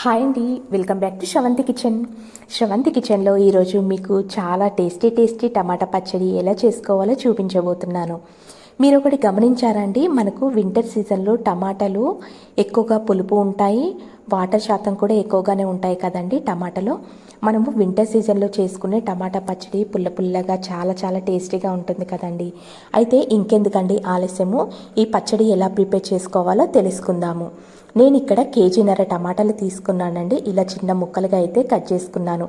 Hi అండి welcome back to Sravanthi kitchen. Sravanthi కిచెన్లో ఈరోజు మీకు చాలా టేస్టీ టేస్టీ టమాటా పచ్చడి ఎలా చేసుకోవాలో చూపించబోతున్నాను. మీరు ఒకటి గమనించారండి మనకు వింటర్ సీజన్లో టమాటాలు ఎక్కువగా పులుపు ఉంటాయి వాటర్ శాతం కూడా ఎక్కువగానే ఉంటాయి కదండి టమాటాలో. మనము వింటర్ సీజన్లో చేసుకునే టమాటా పచ్చడి పుల్ల పుల్లగా చాలా చాలా టేస్టీగా ఉంటుంది కదండి. అయితే ఇంకెందుకండి ఆలస్యము? ఈ పచ్చడి ఎలా ప్రిపేర్ చేసుకోవాలో తెలుసుకుందాము. నేను ఇక్కడ కేజీన్నర టమాటాలు తీసుకున్నానండి. ఇలా చిన్న ముక్కలుగా అయితే కట్ చేసుకున్నాను.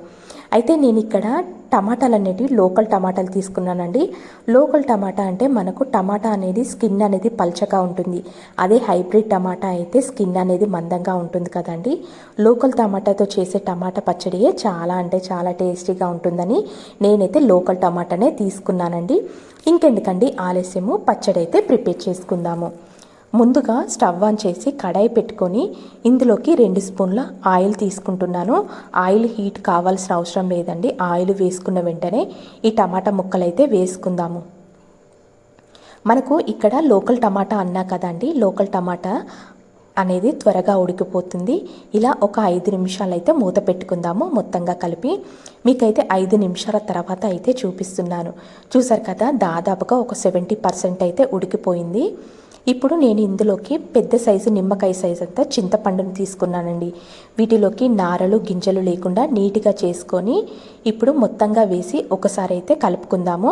అయితే నేను ఇక్కడ టమాటాలు అనేటివి లోకల్ టమాటాలు తీసుకున్నానండి. లోకల్ టమాటా అంటే మనకు టమాటా అనేది స్కిన్ అనేది పల్చగా ఉంటుంది. అదే హైబ్రిడ్ టమాటా అయితే స్కిన్ అనేది మందంగా ఉంటుంది కదండి. లోకల్ టమాటాతో చేసే టమాటా పచ్చడియే చాలా అంటే చాలా టేస్టీగా ఉంటుందని నేనైతే లోకల్ టమాటానే తీసుకున్నానండి. ఇంకెందుకండి ఆలస్యము. పచ్చడి అయితే ప్రిపేర్ చేసుకుందాము. ముందుగా స్టవ్ ఆన్ చేసి కడాయి పెట్టుకొని ఇందులోకి రెండు స్పూన్ల ఆయిల్ తీసుకుంటున్నాను. ఆయిల్ హీట్ కావాల్సిన అవసరం లేదండి. ఆయిల్ వేసుకున్న వెంటనే ఈ టమాటా ముక్కలైతే వేసుకుందాము. మనకు ఇక్కడ లోకల్ టమాటా అన్నా కదండి లోకల్ టమాటా అనేది త్వరగా ఉడికిపోతుంది. ఇలా ఒక ఐదు నిమిషాలు అయితే మూత పెట్టుకుందాము మొత్తంగా కలిపి. మీకైతే ఐదు నిమిషాల తర్వాత అయితే చూపిస్తున్నాను. చూసారు కదా దాదాపుగా ఒక సెవెంటీ పర్సెంట్ అయితే ఉడికిపోయింది. ఇప్పుడు నేను ఇందులోకి పెద్ద సైజు నిమ్మకాయ సైజు అంతా చింతపండుని తీసుకున్నానండి. వీటిలోకి నారలు గింజలు లేకుండా నీట్గా చేసుకొని ఇప్పుడు మొత్తంగా వేసి ఒకసారి అయితే కలుపుకుందాము.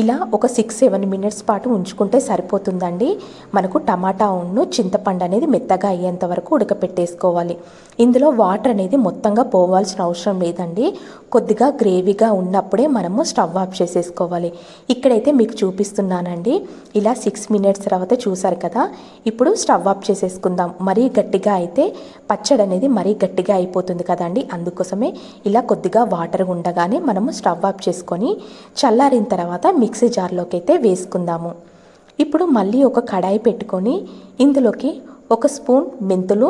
ఇలా ఒక సిక్స్ సెవెన్ మినిట్స్ పాటు ఉంచుకుంటే సరిపోతుందండి. మనకు టమాటా ఉన్ను చింతపండు అనేది మెత్తగా అయ్యేంత వరకు ఉడకపెట్టేసుకోవాలి. ఇందులో వాటర్ అనేది మొత్తంగా పోవాల్సిన అవసరం లేదండి. కొద్దిగా గ్రేవీగా ఉన్నప్పుడే మనము స్టవ్ ఆఫ్ చేసేసుకోవాలి. ఇక్కడైతే మీకు చూపిస్తున్నానండి. ఇలా సిక్స్ మినిట్స్ తర్వాత చూసారు కదా? ఇప్పుడు స్టవ్ ఆఫ్ చేసేసుకుందాం. మరీ గట్టిగా అయితే పచ్చడి అనేది మరీ గట్టిగా అయిపోతుంది కదండి. అందుకోసమే ఇలా కొద్దిగా వాటర్ ఉండగానే మనము స్టవ్ ఆఫ్ చేసుకొని చల్లారిన తర్వాత మిక్సీ జార్లోకి అయితే వేసుకుందాము. ఇప్పుడు మళ్ళీ ఒక కడాయి పెట్టుకొని ఇందులోకి ఒక స్పూన్ మెంతులు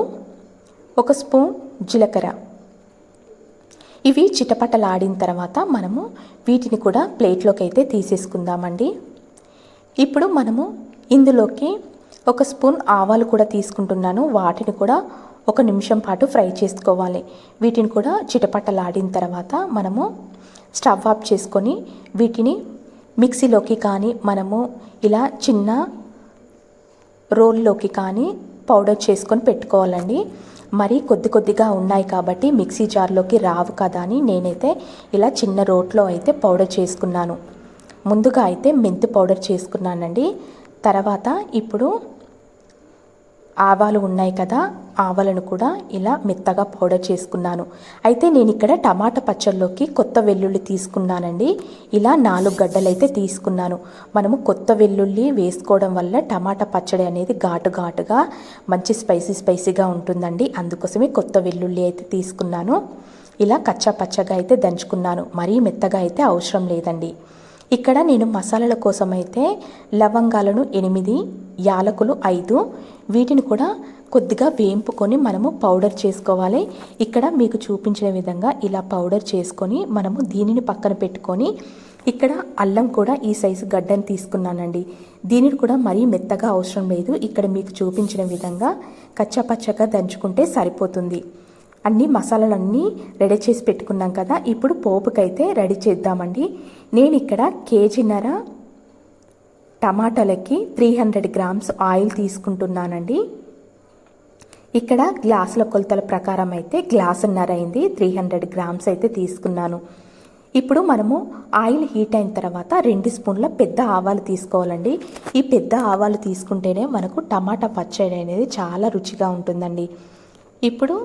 ఒక స్పూన్ జీలకర్ర. ఇవి చిటపటలాడిన తర్వాత మనము వీటిని కూడా ప్లేట్లోకి అయితే తీసేసుకుందామండి. ఇప్పుడు మనము ఇందులోకి ఒక స్పూన్ ఆవాలు కూడా తీసుకుంటున్నాను. వాటిని కూడా ఒక నిమిషం పాటు ఫ్రై చేసుకోవాలి. వీటిని కూడా చిటపటలాడిన తర్వాత మనము స్టవ్ ఆఫ్ చేసుకొని వీటిని మిక్సీలోకి కానీ మనము ఇలా చిన్న రోల్లోకి కానీ పౌడర్ చేసుకొని పెట్టుకోవాలండి. మరి కొద్ది కొద్దిగా ఉన్నాయి కాబట్టి మిక్సీ జార్లోకి రావు కదా అని నేనైతే ఇలా చిన్న రోట్లో అయితే పౌడర్ చేసుకున్నాను. ముందుగా అయితే మెంతి పౌడర్ చేసుకున్నానండి. తర్వాత ఇప్పుడు ఆవాలు ఉన్నాయి కదా ఆవాలను కూడా ఇలా మెత్తగా పౌడర్ చేసుకున్నాను. అయితే నేను ఇక్కడ టమాటా పచ్చళ్ళలోకి కొత్త వెల్లుల్లి తీసుకున్నానండి. ఇలా నాలుగు గడ్డలు అయితే తీసుకున్నాను. మనము కొత్త వెల్లుల్లి వేసుకోవడం వల్ల టమాటా పచ్చడి అనేది ఘాటు ఘాటుగా మంచి స్పైసీ స్పైసీగా ఉంటుందండి. అందుకోసమే కొత్త వెల్లుల్లి అయితే తీసుకున్నాను. ఇలా కచ్చా పచ్చగా అయితే దంచుకున్నాను. మరీ మెత్తగా అయితే అవసరం లేదండి. ఇక్కడ నేను మసాలాల కోసం అయితే లవంగాలను ఎనిమిది యాలకులు ఐదు. వీటిని కూడా కొద్దిగా వేయింపుకొని మనము పౌడర్ చేసుకోవాలి. ఇక్కడ మీకు చూపించిన విధంగా ఇలా పౌడర్ చేసుకొని మనము దీనిని పక్కన పెట్టుకొని ఇక్కడ అల్లం కూడా ఈ సైజు గడ్డని తీసుకున్నానండి. దీనిని కూడా మరీ మెత్తగా అవసరం లేదు. ఇక్కడ మీకు చూపించిన విధంగా కచ్చపచ్చగా దంచుకుంటే సరిపోతుంది. అన్ని మసాలాలన్నీ రెడీ చేసి పెట్టుకున్నాం కదా ఇప్పుడు పోపుకైతే రెడీ చేద్దామండి. నేను ఇక్కడ కేజీన్నర టమాటాలకి త్రీ హండ్రెడ్ గ్రామ్స్ ఆయిల్ తీసుకుంటున్నానండి. ఇక్కడ గ్లాసుల కొలతల ప్రకారం అయితే గ్లాసున్నర అయింది త్రీ హండ్రెడ్ గ్రామ్స్ అయితే తీసుకున్నాను. ఇప్పుడు మనము ఆయిల్ హీట్ అయిన తర్వాత రెండు స్పూన్ల పెద్ద ఆవాలు తీసుకోవాలండి. ఈ పెద్ద ఆవాలు తీసుకుంటేనే మనకు టమాటా పచ్చడి అనేది చాలా రుచిగా ఉంటుందండి. ఇప్పుడు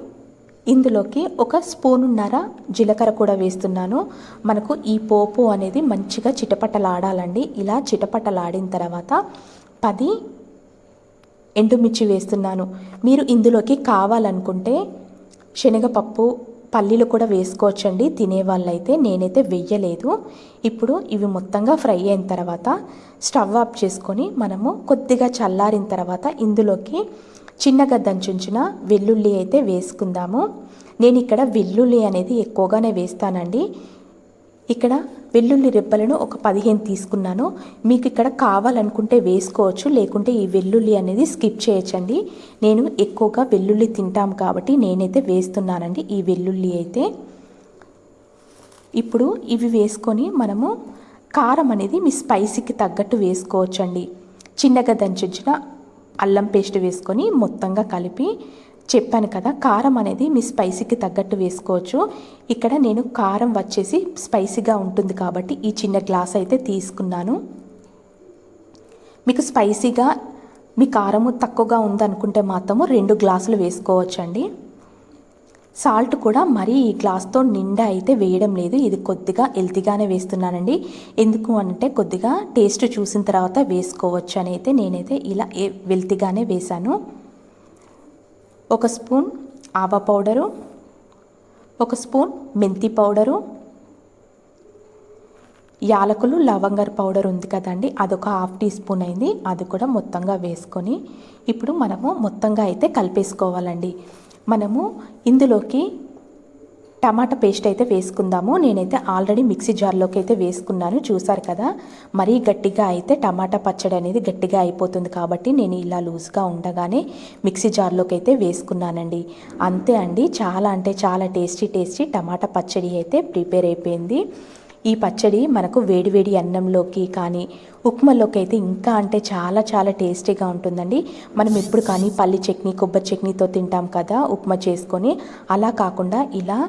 ఇందులోకి ఒక స్పూనున్నర జీలకర్ర కూడా వేస్తున్నాను. మనకు ఈ పోపు అనేది మంచిగా చిటపటలాడాలండి. ఇలా చిటపటలాడిన తర్వాత పది ఎండుమిర్చి వేస్తున్నాను. మీరు ఇందులోకి కావాలనుకుంటే శనగపప్పు పల్లీలు కూడా వేసుకోవచ్చండి. తినే వాళ్ళైతే నేనైతే వెయ్యలేదు ఇప్పుడు ఇవి మొత్తంగా ఫ్రై అయిన తర్వాత స్టవ్ ఆఫ్ చేసుకొని మనము కొద్దిగా చల్లారిన తర్వాత ఇందులోకి చిన్నగా దంచుంచిన వెల్లుల్లి అయితే వేసుకుందాము. నేను ఇక్కడ వెల్లుల్లి అనేది ఎక్కువగానే వేస్తానండి. ఇక్కడ వెల్లుల్లి రెబ్బలను ఒక పదిహేను తీసుకున్నాను. మీకు ఇక్కడ కావాలనుకుంటే వేసుకోవచ్చు లేకుంటే ఈ వెల్లుల్లి అనేది స్కిప్ చేయొచ్చండి. నేను ఎక్కువగా వెల్లుల్లి తింటాం కాబట్టి నేనైతే వేస్తున్నానండి ఈ వెల్లుల్లి అయితే. ఇప్పుడు ఇవి వేసుకొని మనము కారం అనేది మీ స్పైసీకి తగ్గట్టు వేసుకోవచ్చండి. చిన్నగా దంచిన అల్లం పేస్ట్ వేసుకొని మొత్తంగా కలిపి చెప్పాను కదా కారం అనేది మీ స్పైసీకి తగ్గట్టు వేసుకోవచ్చు. ఇక్కడ నేను కారం వచ్చేసి స్పైసీగా ఉంటుంది కాబట్టి ఈ చిన్న గ్లాస్ అయితే తీసుకున్నాను. మీకు స్పైసీగా మీ కారము తక్కువగా ఉందనుకుంటే మాత్రము రెండు గ్లాసులు వేసుకోవచ్చండి. సాల్ట్ కూడా మరీ ఈ గ్లాస్తో నిండా అయితే వేయడం లేదు. ఇది కొద్దిగా హెల్తీగానే వేస్తున్నానండి. ఎందుకు అంటే కొద్దిగా టేస్ట్ చూసిన తర్వాత వేసుకోవచ్చు అని అయితే నేనైతే ఇలా వెల్తీగానే వేశాను. ఒక స్పూన్ ఆవ పౌడరు ఒక స్పూన్ మెంతి పౌడరు యాలకులు లవంగర్ పౌడర్ ఉంది కదండి అదొక హాఫ్ టీ స్పూన్ అయింది. అది కూడా మొత్తంగా వేసుకొని ఇప్పుడు మనము మొత్తంగా అయితే కలిపేసుకోవాలండి. మనము ఇందులోకి టమాటా పేస్ట్ అయితే వేసుకుందాము. నేనైతే ఆల్రెడీ మిక్సీ జార్లోకి అయితే వేసుకున్నాను. చూసారు కదా? మరీ గట్టిగా అయితే టమాటా పచ్చడి అనేది గట్టిగా అయిపోతుంది కాబట్టి నేను ఇలా లూజ్గా ఉండగానే మిక్సీ జార్లోకి అయితే వేసుకున్నానండి. అంతే అండి. చాలా అంటే చాలా టేస్టీ టేస్టీ టమాటా పచ్చడి అయితే ప్రిపేర్ అయిపోయింది. ఈ పచ్చడి మనకు వేడివేడి అన్నంలోకి కానీ ఉప్మాలోకి అయితే ఇంకా అంటే చాలా చాలా టేస్టీగా ఉంటుందండి. మనం ఎప్పుడు కానీ పల్లి చట్నీ కొబ్బరి చట్నీతో తింటాం కదా ఉప్మా చేసుకొని. అలా కాకుండా ఇలా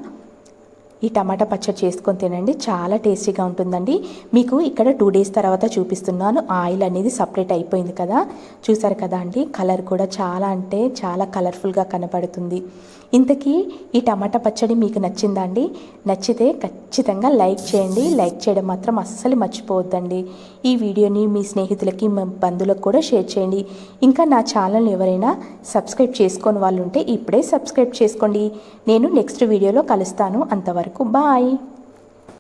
ఈ టమాటా పచ్చడి చేసుకొని తినండి. చాలా టేస్టీగా ఉంటుందండి. మీకు ఇక్కడ టూ డేస్ తర్వాత చూపిస్తున్నాను. ఆయిల్ అనేది సపరేట్ అయిపోయింది కదా. చూసారు కదా అండి? కలర్ కూడా చాలా అంటే చాలా కలర్ఫుల్గా కనపడుతుంది. ఇంతకీ ఈ టమాటా పచ్చడి మీకు నచ్చిందా అండి? నచ్చితే ఖచ్చితంగా లైక్ చేయండి. లైక్ చేయడం మాత్రం అస్సలు మర్చిపోవద్దండి. ఈ వీడియోని మీ స్నేహితులకి మీ బంధువులకు కూడా షేర్ చేయండి. ఇంకా నా ఛానల్ని ఎవరైనా సబ్స్క్రైబ్ చేసుకొని వాళ్ళు ఉంటే ఇప్పుడే సబ్స్క్రైబ్ చేసుకోండి. నేను నెక్స్ట్ వీడియోలో కలుస్తాను. అంతవరకు എല്ലാവർക്കും ബായ്